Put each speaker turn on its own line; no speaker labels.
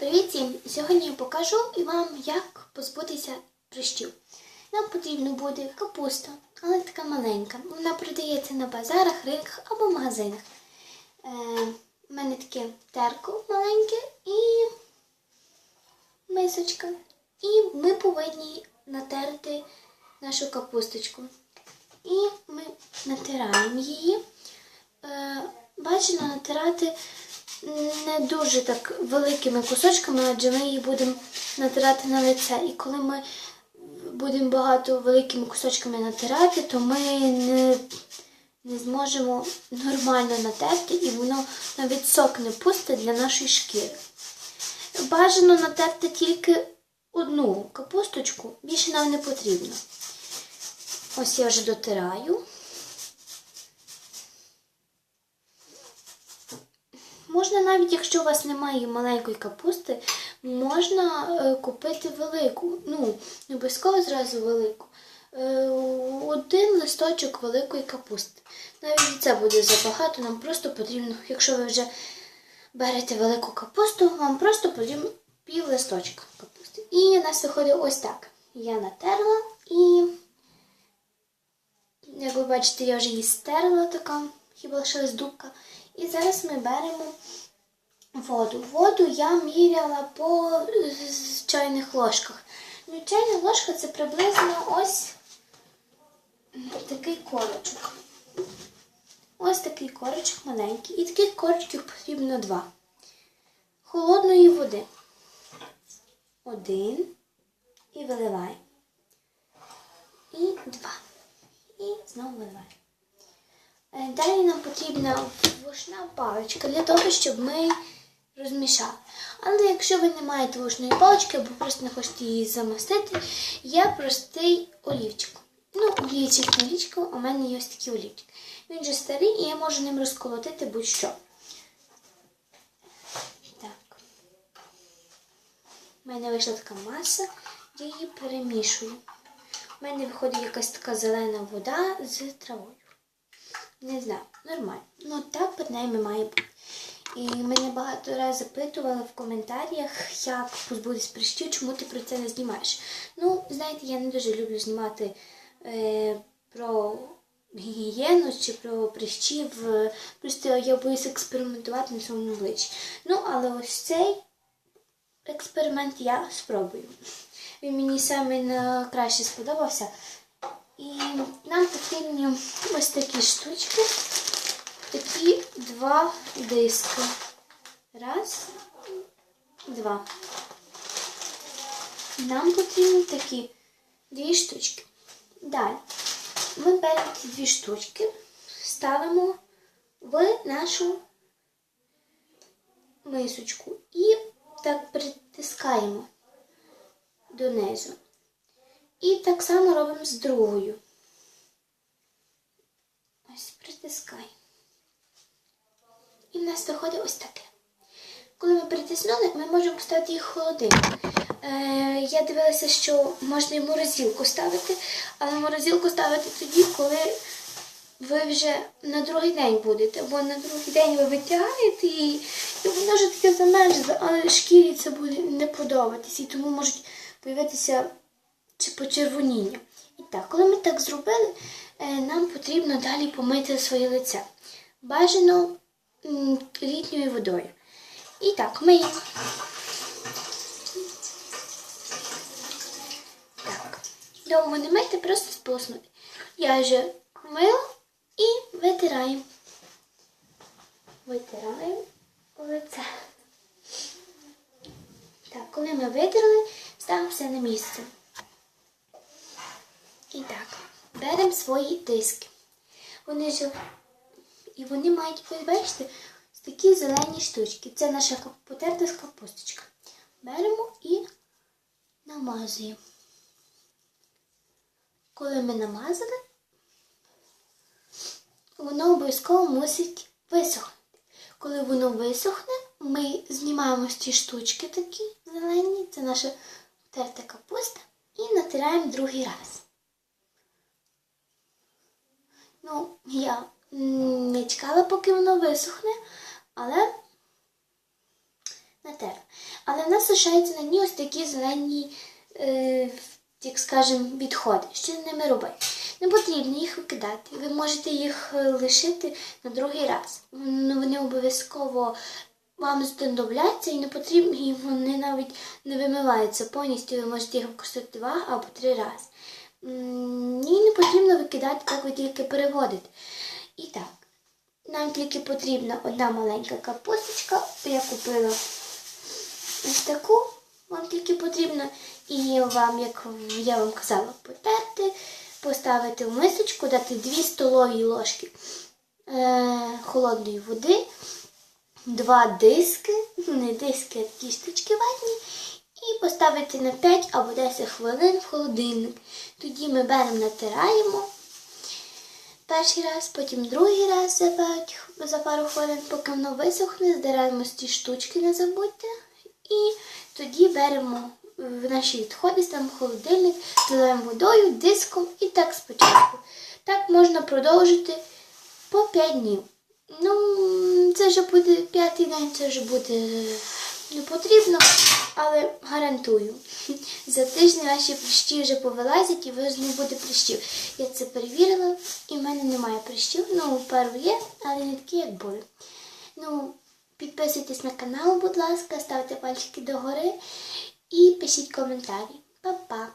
Привіт всім! Сьогодні я покажу вам, як позбутися прищів. Нам потрібно буде капуста, але така маленька. Вона продається на базарах, ринках або магазинах. Е, у мене таке терко маленьке і мисочка. І ми повинні натерти нашу капусточку. І ми натираємо її. Е, бажано натирати не дуже так великими кусочками, адже ми її будемо натирати на лице. І коли ми будемо багато великими кусочками натирати, то ми не, не зможемо нормально натерти і воно навіть сок не пустить для нашої шкіри. Бажано натерти тільки одну капусточку, більше нам не потрібно. Ось я вже дотираю. Можна навіть, якщо у вас немає маленької капусти, можна е, купити велику. Ну, не обов'язково зразу велику. Е, один листочок великої капусти. Навіть це буде забагато, нам просто потрібно, якщо ви вже берете велику капусту, вам просто потрібно пів листочка капусти. І у нас виходить ось так. Я натерла і, як ви бачите, я вже її стерла така, хіба лишилась дубка. І зараз ми беремо воду. Воду я міряла по чайних ложках. Ну, чайна ложка це приблизно ось такий корочок. Ось такий корочок маленький. І таких корочків потрібно два. Холодної води. Один. І виливаємо. І два. І знову виливаємо. Е, Далі нам потрібна вушна паличка для того, щоб ми розмішали. Але якщо ви не маєте вушної палички або просто не хочете її замастити, є простий олівчик. Ну, олівчик не олівчик, у мене є ось такий олівчик. Він же старий і я можу ним розколотити будь-що. Так. У мене вийшла така маса, я її перемішую. У мене виходить якась така зелена вода з травою. Не знаю, нормально. Ну так нами має бути. І мене багато разів запитували в коментарях, як позбутись прищів, чому ти про це не знімаєш. Ну, знаєте, я не дуже люблю знімати е, про гігієну чи про прищів. Просто я боюсь експериментувати на своєму обличчі. Ну, але ось цей експеримент я спробую. Він мені саме найкраще сподобався. І нам потрібні ось такі два диски. Раз, два. Нам потрібні такі дві штучки. Далі ми беремо ці дві штучки, ставимо в нашу мисочку і так притискаємо донизу. І так само робимо з другою. Ось. І в нас виходить ось таке. Коли ми притиснули, ми можемо поставити їх холодильник. Е, я дивилася, що можна і морозилку ставити, але морозилку ставити тоді, коли ви вже на другий день будете, бо на другий день ви витягаєте її, і воно вже таке замерзле, але шкірі це буде не подобатись, і тому можуть появитися чи почервоніння. І так, коли ми так зробили, нам потрібно далі помити своє лице. Бажано літньою водою. І так, миємо. Так, довго не мити, просто сполоснути. Я вже мила і витираємо. Витираємо лице. Так, коли ми витерли, ставимо все на місце. І так, беремо свої диски. Вони ж і вони мають, бачите, такі зелені штучки. Це наша потерта капусточка. Беремо і намазуємо. Коли ми намазали, воно обов'язково мусить висохнути. Коли воно висохне, ми знімаємо ті штучки такі зелені, це наша потерта капуста, і натираємо другий раз. Ну, я не чекала, поки воно висохне, але натерла. Але в нас лишаються на дні ось такі зелені, е, як скажемо, відходи. Що з ними робити? Не потрібно їх викидати. Ви можете їх лишити на другий раз. Ну, вони обов'язково вам знадобляться і не потрібно, і вони навіть не вимиваються повністю. Ви можете їх використати два або три рази. М, не потрібно викидати, так ви тільки переводите. І так, нам тільки потрібна одна маленька капусточка. Я купила ось таку. Вам тільки потрібно і вам, як я вам казала, потерти, поставити в мисочку, дати 2 столові ложки е, холодної води, два диски, не диски, а кісточки ватні, і поставити на 5 або 10 хвилин в холодильник. Тоді ми беремо, натираємо перший раз, потім другий раз за, п'ять- за пару хвилин, поки воно висохне, здираємо з ті штучки, не забудьте. І тоді беремо в наші відходи, ставимо холодильник, заливаємо водою, диском і так спочатку. Так можна продовжити по 5 днів. Ну, це вже буде п'ятий день, це вже буде не потрібно, але гарантую. За тиждень ваші прищі вже повилазять і вже не буде прищів. Я це перевірила, і в мене немає прищів. Ну, пару є, але не такі, як були. Ну, підписуйтесь на канал, будь ласка, ставте пальчики догори і пишіть коментарі. Па-па!